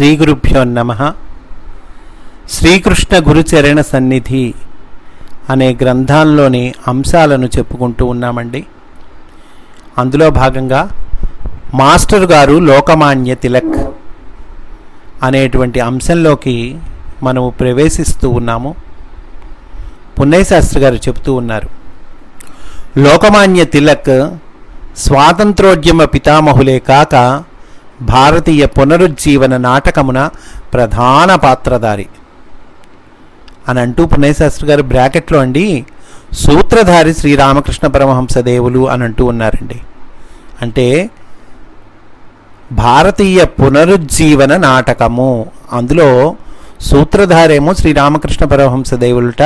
శ్రీ గురుభ్యో నమ. శ్రీకృష్ణ గురుచరణ సన్నిధి అనే గ్రంథాల్లోని అంశాలను చెప్పుకుంటూ ఉన్నామండి. అందులో భాగంగా మాస్టర్ గారు లోకమాన్య తిలక్ అనేటువంటి అంశంలోకి మనము ప్రవేశిస్తూ ఉన్నాము. పుణ్యశాస్త్రి గారు చెబుతూ ఉన్నారు. లోకమాన్య తిలక్ స్వాతంత్రోద్యమ పితామహులే కాక భారతీయ పునరుజ్జీవన నాటకమున ప్రధాన పాత్రధారి. అని అంటూ పుణ్యశాస్త్రి గారు బ్రాకెట్లో అండి సూత్రధారి శ్రీరామకృష్ణ పరమహంసదేవులు అని అంటూ ఉన్నారండి. అంటే భారతీయ పునరుజ్జీవన నాటకము. అందులో సూత్రధారేమో శ్రీరామకృష్ణ పరమహంసదేవులుట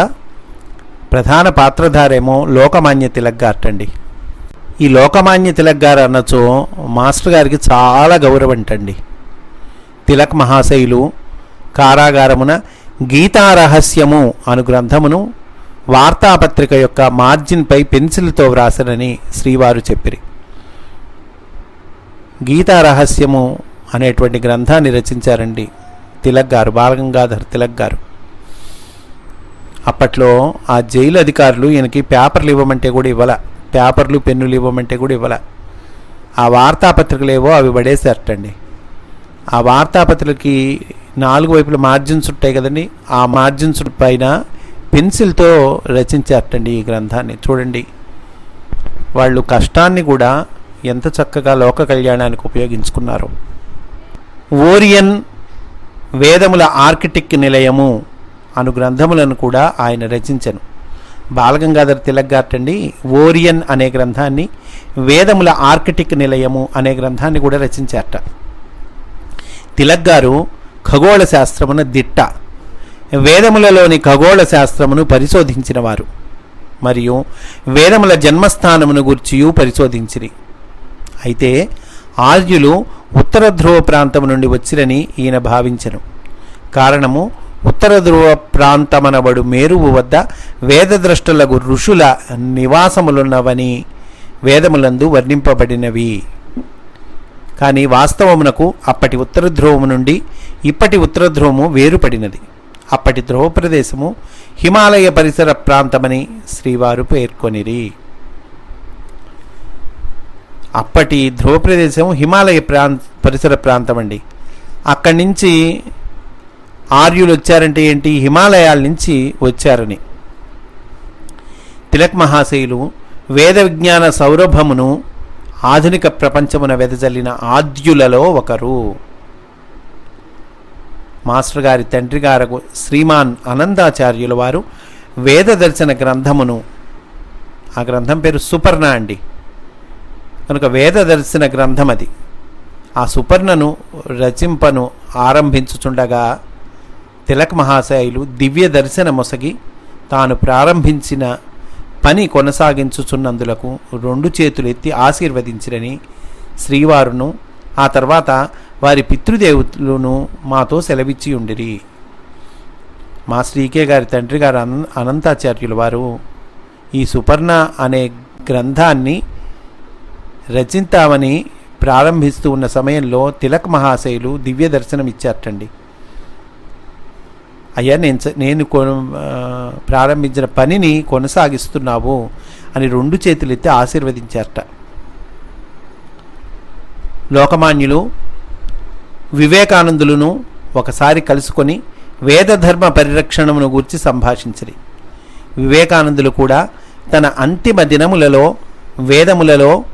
ప్రధాన పాత్రధారేమో లోకమాన్య తిలక్ గారటండి. ఈ లోకమాన్య తిలక్ గారు అనొచ్చు మాస్టర్ గారికి చాలా గౌరవంటండి తిలక్ మహాశైలు కారాగారమున గీతారహస్యము అను గ్రంథమును వార్తాపత్రిక యొక్క మార్జిన్పై పెన్సిల్తో వ్రాసినని శ్రీవారు చెప్పిరి. గీతారహస్యము అనేటువంటి గ్రంథాన్ని రచించారండి తిలక్ గారు బాలగంగాధర్ తిలక్ గారు. అప్పట్లో ఆ జైలు అధికారులు ఈయనకి పేపర్లు ఇవ్వమంటే కూడా ఇవ్వలే. పేపర్లు పెన్నులు ఇవ్వమంటే కూడా ఇవ్వలే. ఆ వార్తాపత్రికలు ఏవో అవి పడేసేటండి ఆ వార్తాపత్రికకి నాలుగు వైపుల మార్జిన్స్ ఉంటాయి కదండి. ఆ మార్జిన్స్ పైన పెన్సిల్తో రచించారటండి ఈ గ్రంథాన్ని. చూడండి. వాళ్ళు కష్టాన్ని కూడా ఎంత చక్కగా లోక కళ్యాణానికి ఉపయోగించుకున్నారు. ఓరియన్ వేదముల ఆర్కిటిక్ నిలయము అను గ్రంథములను కూడా ఆయన రచించను. బాలగంగాధర్ తిలక్ గారటండి ఓరియన్ అనే గ్రంథాన్ని వేదముల ఆర్కిటిక్ నిలయము అనే గ్రంథాన్ని కూడా రచించారట. తిలక్ గారు ఖగోళ శాస్త్రమున దిట్ట వేదములలోని ఖగోళ శాస్త్రమును పరిశోధించినవారు మరియు వేదముల జన్మస్థానమును గూర్చియు పరిశోధించిరి. అయితే ఆర్యులు ఉత్తర ధ్రువ ప్రాంతము నుండి వచ్చిరని ఈయన భావించను. కారణము ఉత్తర ధ్రువ ప్రాంతమనబడు మేరువు వద్ద వేదద్రష్టలకు ఋషుల నివాసములున్నవని వేదములందు వర్ణింపబడినవి. కానీ వాస్తవమునకు అప్పటి ఉత్తర ధ్రువము నుండి ఇప్పటి ఉత్తర ధ్రువము వేరుపడినది. అప్పటి ధ్రువ ప్రదేశము హిమాలయ పరిసర ప్రాంతమని శ్రీవారు పేర్కొనిరి. అప్పటి ధ్రువ ప్రదేశం హిమాలయ ప్రాంత పరిసర ప్రాంతం అండి అక్కడి నుంచి ఆర్యులు వచ్చారంటే ఏంటి? హిమాలయాల నుంచి వచ్చారని. తిలక్ మహాశయులు వేద విజ్ఞాన సౌరభమును ఆధునిక ప్రపంచమున వెదజల్లిన ఆద్యులలో ఒకరు. మాస్టర్ గారి తండ్రి గారు శ్రీమాన్ అనందాచార్యుల వారు వేద దర్శన గ్రంథమును ఆ గ్రంథం పేరు సుపర్ణ అండి. కనుక వేద దర్శన గ్రంథం అది ఆ సుపర్ణను రచింపను ఆరంభించుచుండగా తిలక్ మహాశయులు దివ్య దర్శన మొసగి తాను ప్రారంభించిన పని కొనసాగించుచున్నందులకు రెండు చేతులు ఎత్తి ఆశీర్వదించిరని శ్రీవారును ఆ తర్వాత వారి పితృదేవులను మాతో సెలవిచ్చి ఉండిరి. మా శ్రీకే గారి తండ్రి గారు అన అనంతాచార్యుల వారు ఈ సుపర్ణ అనే గ్రంథాన్ని రచింతామని ప్రారంభిస్తూ ఉన్న సమయంలో తిలక్ మహాశయులు దివ్య దర్శనం ఇచ్చారటండి అయ్యా నేను నేను కొ- ప్రారంభించిన పనిని కొనసాగిస్తున్నావు అని రెండు చేతులెత్తి ఆశీర్వదించారట. లోకమాన్యులు వివేకానందులను ఒకసారి కలుసుకొని వేదధర్మ పరిరక్షణమును గూర్చి సంభాషించిరి. వివేకానందులు కూడా తన అంతిమ దినములలో వేదములలో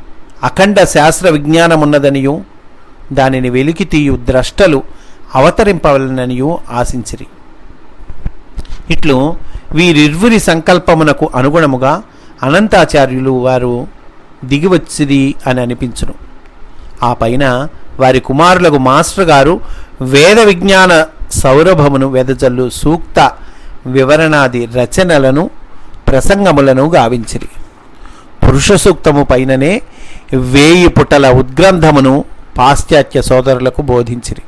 అఖండ శాస్త్ర విజ్ఞానమున్నదనియు దానిని వెలికి తీయు ద్రష్టలు అవతరింపవలననియు ఆశించిరి. ఇట్లు వీరిరువురి సంకల్పమునకు అనుగుణముగా అనంతాచార్యులు వారు దిగివచ్చిది అని అనిపించును. ఆ పైన వారి కుమారులకు మాస్టర్ గారు వేద విజ్ఞాన సౌరభమును వెదజల్లు సూక్త వివరణాది రచనలను ప్రసంగములను గావించిరి. పురుష సూక్తము పైననే వేయి పుటల ఉద్గ్రంథమును పాశ్చాత్య సోదరులకు బోధించిరి.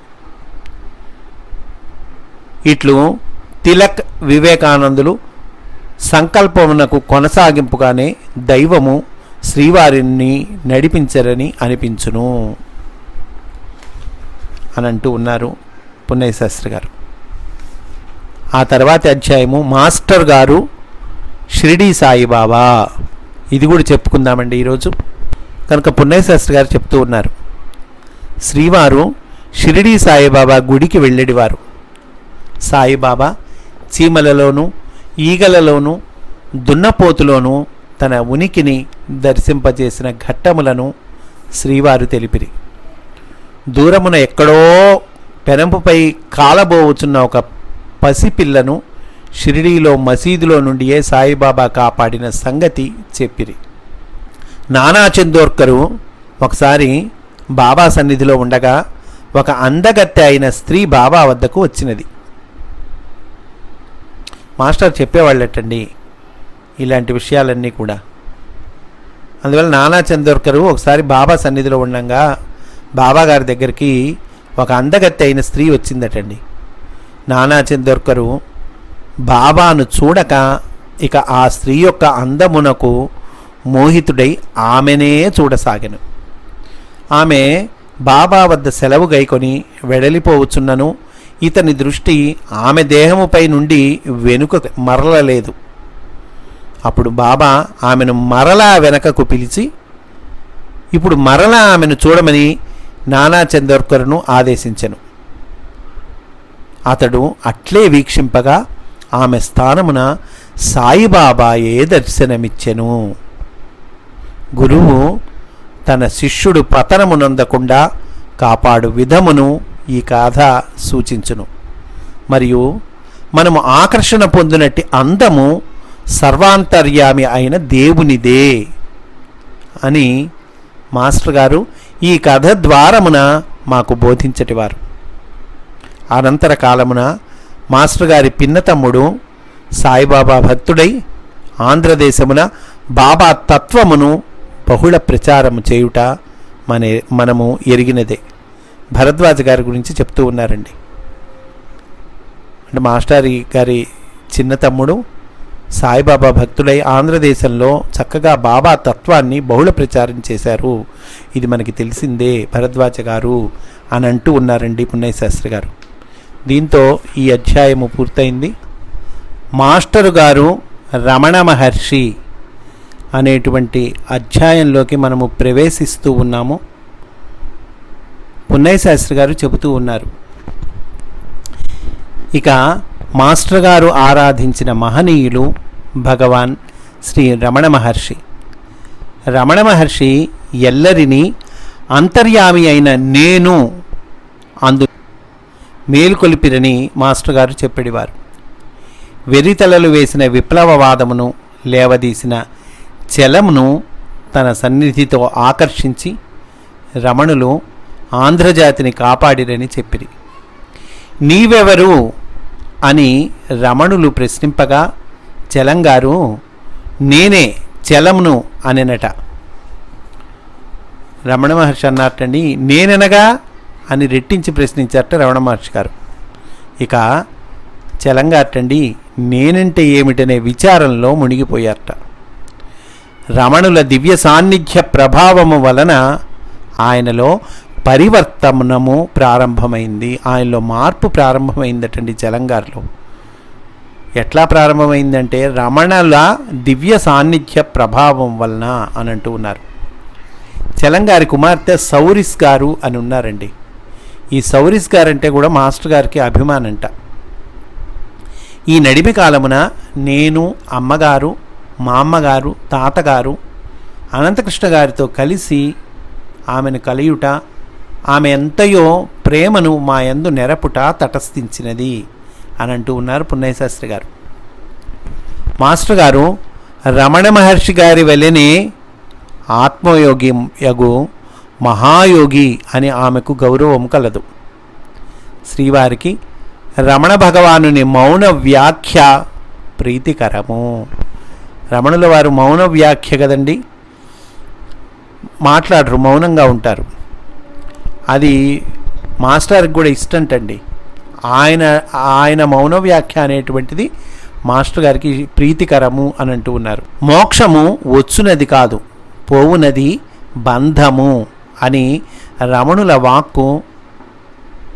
ఇట్లు తిలక్ వివేకానందులు సంకల్పమునకు కొనసాగింపుగానే దైవము శ్రీవారిని నడిపించరని అనిపించును అని అంటూ ఉన్నారు పున్నయ్య శాస్త్రి గారు. ఆ తర్వాతి అధ్యాయము మాస్టర్ గారు షిరిడి సాయిబాబా. ఇది కూడా చెప్పుకుందామండి ఈరోజు. కనుక పున్నయ్య శాస్త్రి గారు చెప్తూ ఉన్నారు. శ్రీవారు షిరిడి సాయిబాబా గుడికి వెళ్ళేడివారు. సాయిబాబా చీమలలోనూ ఈగలలోనూ దున్నపోతులోనూ తన ఉనికిని దర్శింపజేసిన ఘట్టములను శ్రీవారు తెలిపిరి. దూరమున ఎక్కడో పెనంపుపై కాలబోవుచున్న ఒక పసిపిల్లను షిరిడీలో మసీదులో నుండియే సాయిబాబా కాపాడిన సంగతి చెప్పిరి. నానా చందోర్కరు ఒకసారి బాబా సన్నిధిలో ఉండగా ఒక అందగత్తె అయిన స్త్రీ బాబా వద్దకు వచ్చినది. మాస్టర్ చెప్పేవాళ్ళటండి ఇలాంటి విషయాలన్నీ కూడా. అందువల్ల నానా చందోర్కరు ఒకసారి బాబా సన్నిధిలో ఉండగా బాబా గారి దగ్గరికి ఒక అందగత్తె అయిన స్త్రీ వచ్చిందటండి. నానా చందోర్కరు బాబాను చూడక ఇక ఆ స్త్రీ యొక్క అందమునకు మోహితుడై ఆమెనే చూడసాగాను. ఆమె బాబా వద్ద సెలవు గైకొని వెడలిపోవచ్చున్నను ఇతని దృష్టి ఆమె దేహముపై నుండి వెనుక మరలలేదు. అప్పుడు బాబా ఆమెను మరలా వెనకకు పిలిచి ఇప్పుడు మరలా ఆమెను చూడమని నానా చందోర్కర్ను ఆదేశించెను. అతడు అట్లే వీక్షింపగా ఆమె స్థానమున సాయిబాబాయే దర్శనమిచ్చెను. గురువు తన శిష్యుడు పతనమునందకుండా కాపాడు విధమును ఈ గాథ సూచించును. మరియు మనము ఆకర్షణ పొందినట్టి అందము సర్వాంతర్యామి అయిన దేవునిదే అని మాస్టర్ గారు ఈ కథ ద్వారమున మాకు బోధించటివారు అనంతర కాలమున మాస్టర్ గారి పిన్నతమ్ముడు సాయిబాబా భక్తుడై ఆంధ్రదేశమున బాబా తత్వమును బహుళ ప్రచారము చేయుట మన మనము ఎరిగినదే. భరద్వాజ గారి గురించి చెప్తూ ఉన్నారండి. అంటే మాస్టర్ గారి చిన్న తమ్ముడు సాయిబాబా భక్తులై ఆంధ్రదేశంలో చక్కగా బాబా తత్వాన్ని బహుళ ప్రచారం చేశారు. ఇది మనకి తెలిసిందే భరద్వాజ గారు అని అంటూ ఉన్నారండి పున్నయ్య శాస్త్రి గారు. దీంతో ఈ అధ్యాయము పూర్తయింది. మాస్టరు గారు రమణ మహర్షి అనేటువంటి అధ్యాయంలోకి మనము ప్రవేశిస్తూ ఉన్నాము. పున్నయ్య శాస్త్రి గారు చెబుతూ ఉన్నారు. ఇక మాస్టర్ గారు ఆరాధించిన మహనీయులు భగవాన్ శ్రీ రమణ మహర్షి. రమణ మహర్షి ఎల్లరిని అంతర్యామి అయిన నేను అందు మేలుకొలిపిరని మాస్టర్ గారు చెప్పేవారు. వెరితలలు వేసిన విప్లవవాదమును లేవదీసిన చలమును తన సన్నిధితో ఆకర్షించి రమణులు ఆంధ్రజాతిని కాపాడిరని చెప్పిరి. నీవెవరు అని రమణులు ప్రశ్నింపగా చలంగారు నేనే చలమును అనెనట. రమణ మహర్షి అన్నట్టండి నేననగా అని రెట్టించి ప్రశ్నించారట రమణ మహర్షి గారు. ఇక చలంగారటండి నేనంటే ఏమిటనే విచారంలో మునిగిపోయారట. రమణుల దివ్య సాన్నిధ్య ప్రభావము వలన ఆయనలో పరివర్తనము ప్రారంభమైంది. ఆయనలో మార్పు ప్రారంభమైందటండి జలంగారులో. ఎట్లా ప్రారంభమైందంటే రమణల దివ్య సాన్నిధ్య ప్రభావం వలన అని అంటూ ఉన్నారు. చెలంగారి కుమార్తె సౌరిస్ గారు అని ఉన్నారండి. ఈ సౌరిస్ గారు అంటే కూడా మాస్టర్ గారికి అభిమానంట. ఈ నడిమి కాలమున నేను అమ్మగారు మా అమ్మగారు తాతగారు అనంతకృష్ణ గారితో కలిసి ఆమెను కలియుట ఆమె ఎంతయో ప్రేమను మా యందు నెరపుట తటస్థించినది అని అంటూ ఉన్నారు పున్నయశాస్త్రి గారు. మాస్టర్ గారు రమణ మహర్షి గారి వలెనే ఆత్మయోగి యగు మహాయోగి అని ఆమెకు గౌరవం కలదు. శ్రీవారికి రమణ భగవానుని మౌన వ్యాఖ్య ప్రీతికరము. రమణుల వారు మౌన వ్యాఖ్య కదండి? మాట్లాడరు మౌనంగా ఉంటారు. అది మాస్టర్కి కూడా ఇష్టంటండి ఆయన ఆయన మౌన వ్యాఖ్య అనేటువంటిది మాస్టర్ గారికి ప్రీతికరము అని అంటూ ఉన్నారు. మోక్షము వచ్చునది కాదు పోవునది బంధము అని రమణుల వాక్కు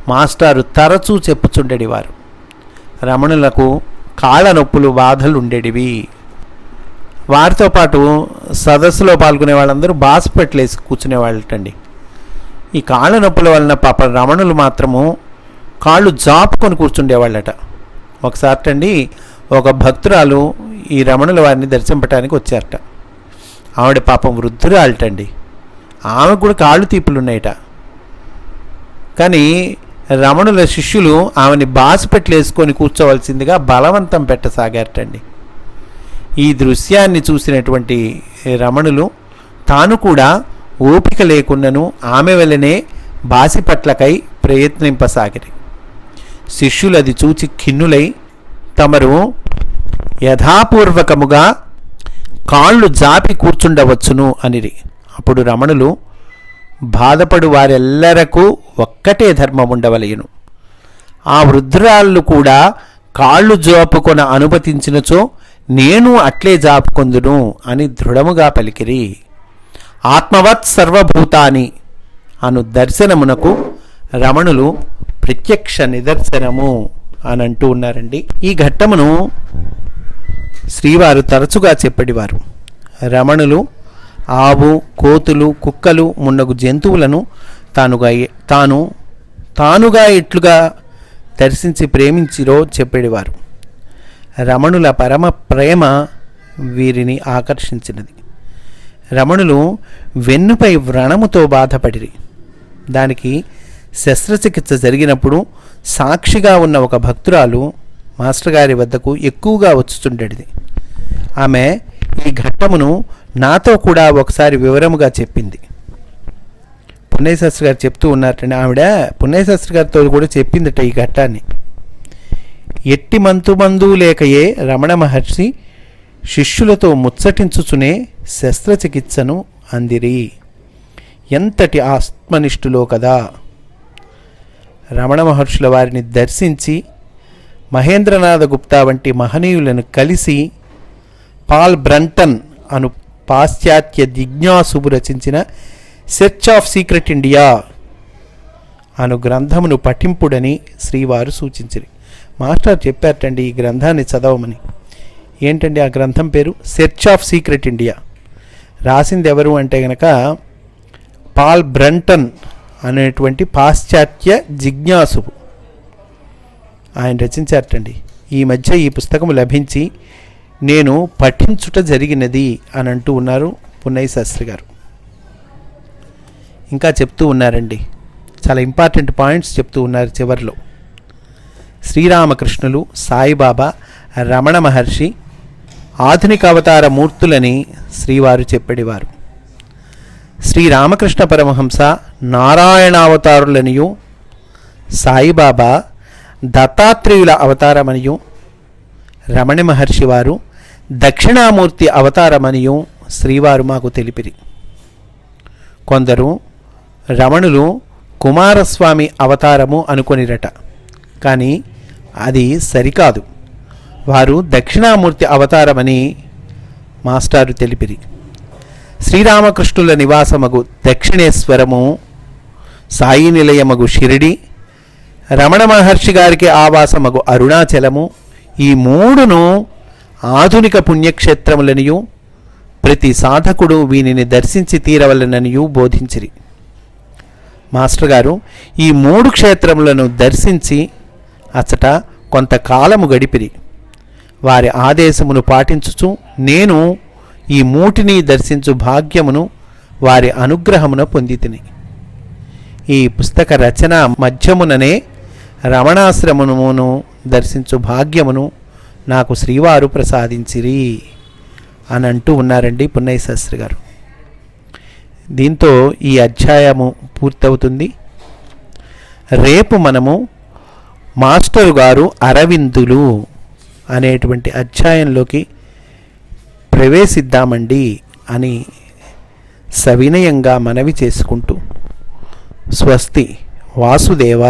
మాస్టారు తరచూ చెప్పుచుండేవారు రమణులకు కాళ్ళ నొప్పులు బాధలు ఉండేటివి. వారితో పాటు సదస్సులో పాల్గొనే వాళ్ళందరూ బాసిపెట్లేసి కూర్చునేవాళ్ళటండి ఈ కాళ్ళ నొప్పుల వలన పాప రమణులు మాత్రము కాళ్ళు జాపుకొని కూర్చుండేవాళ్ళట. ఒకసారి అండి ఒక భక్తురాలు ఈ రమణుల వారిని దర్శింపటానికి వచ్చారట. ఆవిడ పాపం వృద్ధురాలటండి. ఆమెకు కూడా కాళ్ళు తీపులు ఉన్నాయట. కానీ రమణుల శిష్యులు ఆమెని బాసిపెట్లేసుకొని కూర్చోవలసిందిగా బలవంతం పెట్టసాగారటండి. ఈ దృశ్యాన్ని చూసినటువంటి రమణులు తాను కూడా ఓపిక లేకుండాను ఆమె వలనే బాసిపట్లకై ప్రయత్నింపసాగిరి. శిష్యులు అది చూచి ఖిన్నులై తమరు యథాపూర్వకముగా కాళ్ళు జాపి కూర్చుండవచ్చును అనిరి. అప్పుడు రమణులు బాధపడు వారెల్లరకు ఒక్కటే ధర్మం ఉండవలయును. ఆ వృద్ధురాళ్ళు కూడా కాళ్ళు జోపుకొన అనుమతించినచో నేను అట్లే జాపుకొందును అని దృఢముగా పలికిరి. ఆత్మవత్ సర్వభూతాని అను దర్శనమునకు రమణులు ప్రత్యక్ష నిదర్శనము అని అంటూ ఉన్నారండి. ఈ ఘట్టమును శ్రీవారు తరచుగా చెప్పేవారు. రమణులు ఆవు కోతులు కుక్కలు మున్నగు జంతువులను తానుగా తాను తానుగా ఎట్లుగా దర్శించి ప్రేమించిరో చెప్పేవారు. రమణుల పరమ ప్రేమ వీరిని ఆకర్షించినది. రమణులు వెన్నుపై వ్రణముతో బాధపడిరి. దానికి శస్త్రచికిత్స జరిగినప్పుడు సాక్షిగా ఉన్న ఒక భక్తురాలు మాస్టర్ గారి వద్దకు ఎక్కువగా వచ్చుచుండేది. ఆమె ఈ ఘట్టమును నాతో కూడా ఒకసారి వివరముగా చెప్పింది. పుణ్యశాస్త్రి గారు చెప్తూ ఉన్నారటండి ఆవిడ పుణ్యశాస్త్రి గారితో కూడా చెప్పిందట ఈ ఘట్టాన్ని. ఎట్టి మంతు మందు లేకయే రమణ మహర్షి శిష్యులతో ముచ్చటించుచునే శస్త్రచికిత్సను అందిరి. ఎంతటి ఆత్మనిష్ఠులో కదా? రమణ మహర్షుల వారిని దర్శించి మహేంద్రనాథ గుప్తా వంటి మహనీయులను కలిసి పాల్ బ్రంటన్ అను పాశ్చాత్య దిజ్ఞాసుబు రచించిన సెర్చ్ ఆఫ్ సీక్రెట్ ఇండియా అను గ్రంథమును పఠింపుడని శ్రీవారు సూచించిరి. మాస్టర్ చెప్పారటండి ఈ గ్రంథాన్ని చదవమని. ఏంటండి ఆ గ్రంథం పేరు? Search of secret India. రాసింది ఎవరు అంటే గనక పాల్ బ్రంటన్ అనేటువంటి పాశ్చాత్య జిజ్ఞాసువు ఆయన రచించారటండి ఈ మధ్య ఈ పుస్తకం లభించి నేను పఠించుట జరిగినది అని అంటూ ఉన్నారు పున్నయ్య శాస్త్రి గారు ఇంకా చెప్తూ ఉన్నారండి చాలా ఇంపార్టెంట్ పాయింట్స్ చెప్తూ ఉన్నారు చివరిలో. శ్రీరామకృష్ణులు సాయిబాబా రమణ మహర్షి ఆధునిక అవతార మూర్తులని శ్రీవారు చెప్పడివారు శ్రీరామకృష్ణ పరమహంస నారాయణావతారులనియు సాయిబాబా దత్తాత్రేయుల అవతారమనియు రమణ మహర్షి వారు దక్షిణామూర్తి అవతారమనియు శ్రీవారు మాకు తెలిపిరి. కొందరు రమణులు కుమారస్వామి అవతారము అనుకొనిరట. కానీ అది సరికాదు. వారు దక్షిణామూర్తి అవతారమని మాస్టారు తెలిపిరి. శ్రీరామకృష్ణుల నివాసమగు దక్షిణేశ్వరము సాయి నిలయమగు షిరిడి రమణ మహర్షి గారికి ఆవాసమగు అరుణాచలము ఈ మూడును ఆధునిక పుణ్యక్షేత్రములనియు ప్రతి సాధకుడు వీనిని దర్శించి తీరవలననియు బోధించిరి. మాస్టర్ గారు ఈ మూడు క్షేత్రములను దర్శించి అచ్చట కొంతకాలము గడిపిరి. వారి ఆదేశమును పాటించుచు నేను ఈ మూటిని దర్శించు భాగ్యమును వారి అనుగ్రహమున పొందితిని. ఈ పుస్తక రచన మధ్యముననే రమణాశ్రమమును దర్శించు భాగ్యమును నాకు శ్రీవారు ప్రసాదించిరి అని అంటూ ఉన్నారండి పున్నయ్య శాస్త్రి గారు. దీంతో ఈ అధ్యాయము పూర్తవుతుంది. రేపు మనము మాస్టరు గారు అరవిందులు అనేటువంటి అధ్యాయంలోకి ప్రవేశిద్దామండి అని సవినయంగా మనవి చేసుకుంటూ స్వస్తి వాసుదేవ!